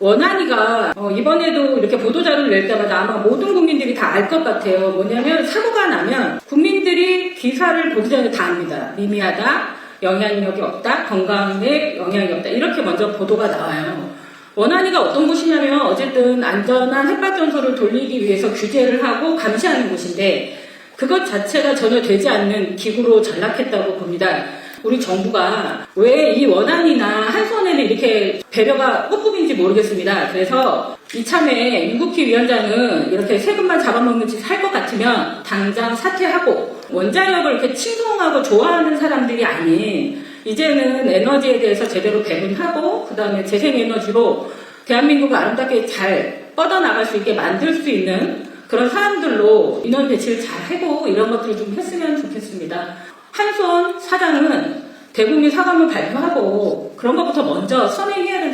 원한이가 어, 이번에도 이렇게 보도자료를 낼 때마다 아마 모든 국민들이 다 알 것 같아요. 뭐냐면 사고가 나면 국민들이 기사를 보기 전에 다 압니다. 미미하다, 영향력이 없다, 건강에 영향이 없다 이렇게 먼저 보도가 나와요. 원한이가 어떤 곳이냐면 어쨌든 안전한 햇밭전소를 돌리기 위해서 규제를 하고 감시하는 곳인데 그것 자체가 전혀 되지 않는 기구로 전락했다고 봅니다. 우리 정부가 왜 이렇게 배려가 뽀뽀인지 모르겠습니다. 그래서 이참에 윤국희 위원장은 이렇게 세금만 잡아먹는 짓 할 것 같으면 당장 사퇴하고 원자력을 이렇게 칭송하고 좋아하는 사람들이 아닌 이제는 에너지에 대해서 제대로 배분하고 그 다음에 재생에너지로 대한민국을 아름답게 잘 뻗어나갈 수 있게 만들 수 있는 그런 사람들로 인원 배치를 잘 하고 이런 것들을 좀 했으면 좋겠습니다. 한손 사장은 대국민 사과문 발표하고 그런 것부터 먼저 선행해야 생각합니다.